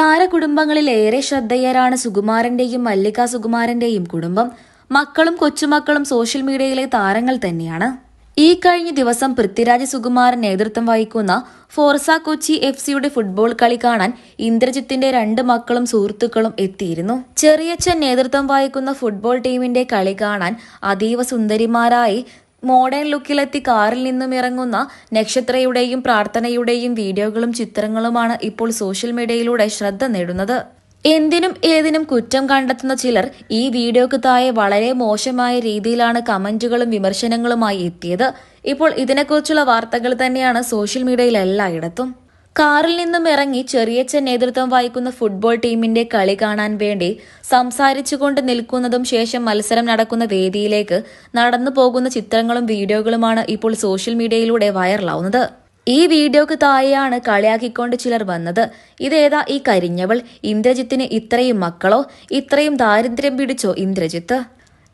താരകുടുംബങ്ങളിൽ ഏറെ ശ്രദ്ധേയരാണ് സുകുമാരന്റെയും മല്ലിക സുകുമാരന്റെയും കുടുംബം. മക്കളും കൊച്ചുമക്കളും സോഷ്യൽ മീഡിയയിലെ താരങ്ങൾ തന്നെയാണ്. ഈ കഴിഞ്ഞ ദിവസം പൃഥ്വിരാജ് സുകുമാരൻ നേതൃത്വം വഹിക്കുന്ന ഫോർസ കൊച്ചി എഫ് സിയുടെ ഫുട്ബോൾ കളി കാണാൻ ഇന്ദ്രജിത്തിന്റെ രണ്ട് മക്കളും സുഹൃത്തുക്കളും എത്തിയിരുന്നു. ചെറിയച്ഛൻ നേതൃത്വം വഹിക്കുന്ന ഫുട്ബോൾ ടീമിന്റെ കളി കാണാൻ അതീവ സുന്ദരിമാരായി മോഡേൺ ലുക്കിലെത്തി കാറിൽ നിന്നും ഇറങ്ങുന്ന നക്ഷത്രയുടെയും പ്രാർത്ഥനയുടെയും വീഡിയോകളും ചിത്രങ്ങളുമാണ് ഇപ്പോൾ സോഷ്യൽ മീഡിയയിലൂടെ ശ്രദ്ധ നേടുന്നത്. എന്തിനും ഏതിനും കുറ്റം കണ്ടെത്തുന്ന ചിലർ ഈ വീഡിയോക്ക് താഴെ വളരെ മോശമായ രീതിയിലാണ് കമന്റുകളും വിമർശനങ്ങളുമായി എത്തിയത്. ഇപ്പോൾ ഇതിനെക്കുറിച്ചുള്ള വാർത്തകൾ തന്നെയാണ് സോഷ്യൽ മീഡിയയിൽ എല്ലായിടത്തും. കാറിൽ നിന്നും ഇറങ്ങി ചെറിയച്ഛൻ നേതൃത്വം വഹിക്കുന്ന ഫുട്ബോൾ ടീമിന്റെ കളി കാണാൻ വേണ്ടി സംസാരിച്ചുകൊണ്ട് നിൽക്കുന്നതും ശേഷം മത്സരം നടക്കുന്ന വേദിയിലേക്ക് നടന്നു പോകുന്ന ചിത്രങ്ങളും വീഡിയോകളുമാണ് ഇപ്പോൾ സോഷ്യൽ മീഡിയയിലൂടെ വൈറലാവുന്നത്. ഈ വീഡിയോക്ക് താഴെയാണ് കളിയാക്കിക്കൊണ്ട് ചിലർ വന്നത്. ഇതേതാ ഈ കരിഞ്ഞവൾ? ഇന്ദ്രജിത്തിന് ഇത്രയും മക്കളോ? ഇത്രയും ദാരിദ്ര്യം പിടിച്ചോ ഇന്ദ്രജിത്ത്?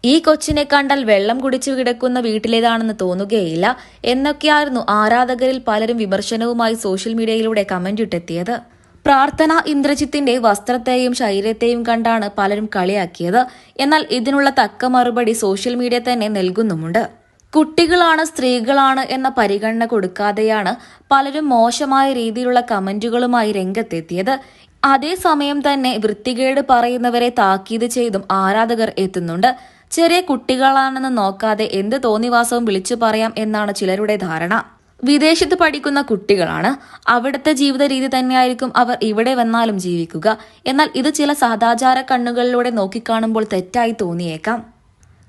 ഈ കൊച്ചിനെ കണ്ടാൽ വെള്ളം കുടിച്ചു കിടക്കുന്ന വീട്ടിലേതാണെന്ന് തോന്നുകയില്ല എന്നൊക്കെയായിരുന്നു ആരാധകരിൽ പലരും വിമർശനവുമായി സോഷ്യൽ മീഡിയയിലൂടെ കമന്റ് ഇട്ടെത്തിയത്. പ്രാർത്ഥന ഇന്ദ്രജിത്തിന്റെ വസ്ത്രത്തെയും ശരീരത്തെയും കണ്ടാണ് പലരും കളിയാക്കിയത്. എന്നാൽ ഇതിനുള്ള തക്ക മറുപടി സോഷ്യൽ മീഡിയ തന്നെ നൽകുന്നുമുണ്ട്. കുട്ടികളാണ് സ്ത്രീകളാണ് എന്ന പരിഗണന കൊടുക്കാതെയാണ് പലരും മോശമായ രീതിയിലുള്ള കമന്റുകളുമായി രംഗത്തെത്തിയത്. അതേസമയം തന്നെ വൃത്തികേട് പറയുന്നവരെ താക്കീത് ചെയ്തും ആരാധകർ എത്തുന്നുണ്ട്. ചെറിയ കുട്ടികളാണെന്ന് നോക്കാതെ എന്ത് തോന്നിവാസവും വിളിച്ചു പറയാം എന്നാണ് ചിലരുടെ ധാരണ. വിദേശത്ത് പഠിക്കുന്ന കുട്ടികളാണ്. അവിടുത്തെ ജീവിത രീതി തന്നെയായിരിക്കും അവർ ഇവിടെ വന്നാലും ജീവിക്കുക. എന്നാൽ ഇത് ചില സദാചാര കണ്ണുകളിലൂടെ നോക്കിക്കാണുമ്പോൾ തെറ്റായി തോന്നിയേക്കാം.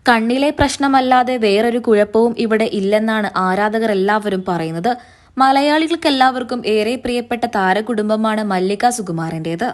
കണ്ണിലെ പ്രശ്നമല്ലാതെ വേറൊരു കുഴപ്പവും ഇവിടെ ഇല്ലെന്നാണ് ആരാധകർ എല്ലാവരും പറയുന്നത്. മലയാളികൾക്കെല്ലാവർക്കും ഏറെ പ്രിയപ്പെട്ട താരകുടുംബമാണ് മല്ലിക സുകുമാരന്റേത്.